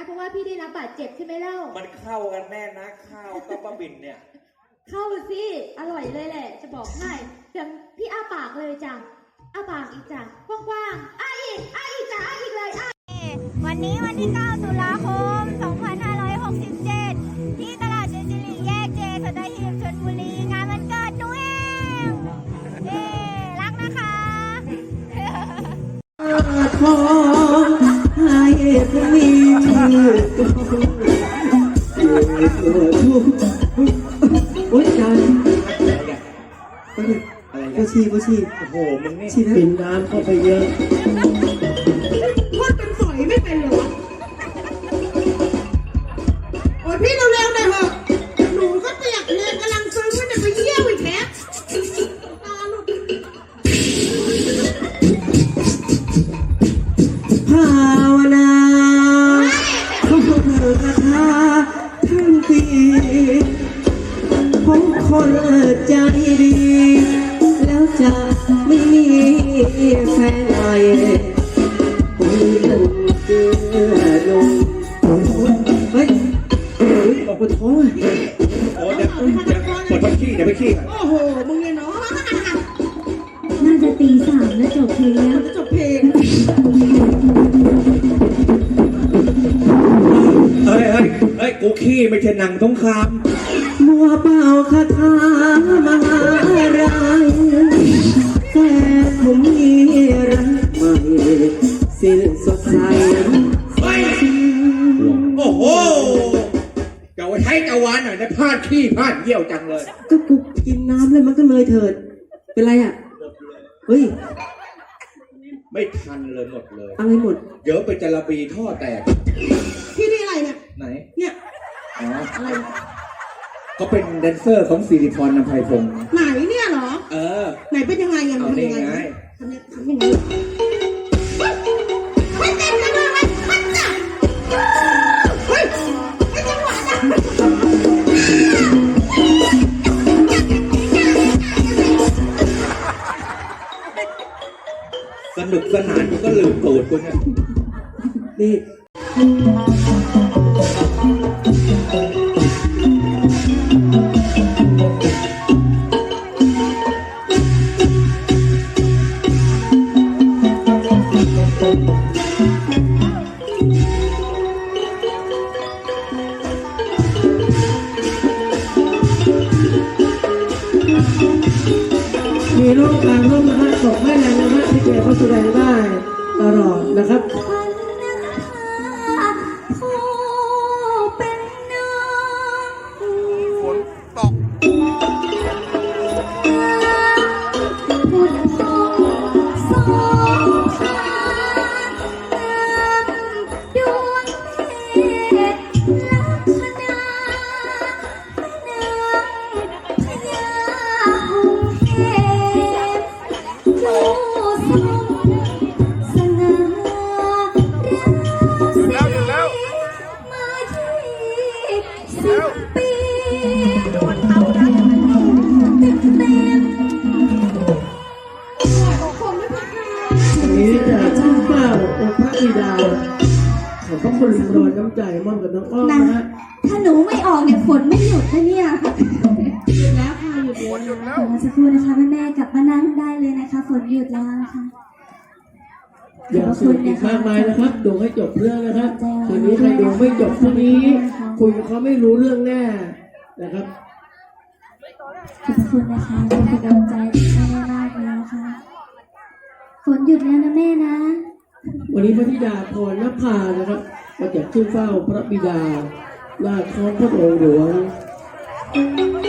นะเพราะว่าพี่ได้รับบาดเจ็บใช่ไหมเล่า มันเข้ากันแน่นะข้าวกับปลาบินเนี่ย เข้าสิอร่อยเลยแหละ จะบอกให้เดี๋ยวพี่อ้าปากเลยจ้ะอ้าปากอีกจ้ะกว้างๆอ้าอีกอ้าอีกจ้ะอ้าอีกเลยอ้าวันนี้วันที่ 9 ตุลาคม 2567 ที่ตลาดเจจิริแยกเจสัตหีบชลบุรีงานวันเกิดหนูเองเย้รักนะคะ โอ๊ยจานอะไรก็ชีก็ชีโอ้โหมึงนี่ ชีนะ กินน้ำเข้าไปเยอะ ตีสามแล้วจบเพลงแล้วจบเพลง เฮ้ยเฮ้ยเฮ้ยกูขี้ไม่ใช่หนังสงครามมัวเป่าคาถามหาอะไรแต่ผมมีรักใหม่สิ้นสดใสเฮ้ยโอ้โหเจ้าใช้ตะวันหน่อยนะพลาดขี้พลาดเยี่ยวจังเลย ก็กูกินน้ำแล้วมันก็เลยเถิด เป็นไรอะ เฮ้ย ไม่ทันเลยหมดเลย อะไรหมด เดี๋ยวไปจระบีท่อแตก พี่นี่อะไรเนี่ย ไหน เนี่ยอ๋อเขาเป็นแดนเซอร์ของสิริพรนภัยพงศ์ไหนเนี่ยเหรอ เออ ไหนเป็นยังไงอะเอามันเป็นนี่ยังไงไง ทำยังทำยังไง นุกสนานกูก็ลืมตูดกูเนี่ยนี่มีร่วมการร่วมนะฮะส่งให้แรงนะฮะ ที่เกี่ยวกับแสดงได้ตลอดนะครับ ระคุณรอยน้ำใจมอบกับน้องอ้อมนะฮะถ้าหนูไม่ออกเนี่ยฝนไม่หยุดนะเนี่ยหยุดแล้วค่ะหยุดแล้ว เดี๋ยวสักครู่นะคะแม่ๆกลับมานั่งได้เลยนะคะฝนหยุดแล้วค่ะอย่างสนุกอีกมากมายนะครับดูให้จบเรื่องนะครับคืนนี้ถ้าดูไม่จบพรุ่งนี้ คุยกับเขาไม่รู้เรื่องแน่นะครับ ขอบคุณนะคะเป็นกำลังใจให้แม่มากเลยนะคะฝนหยุดแล้วนะแม่นะ วันนี้พระธิดาพรนภานะครับ มาจากที่เฝ้าพระบิดาลาดท้องพระองค์หลวง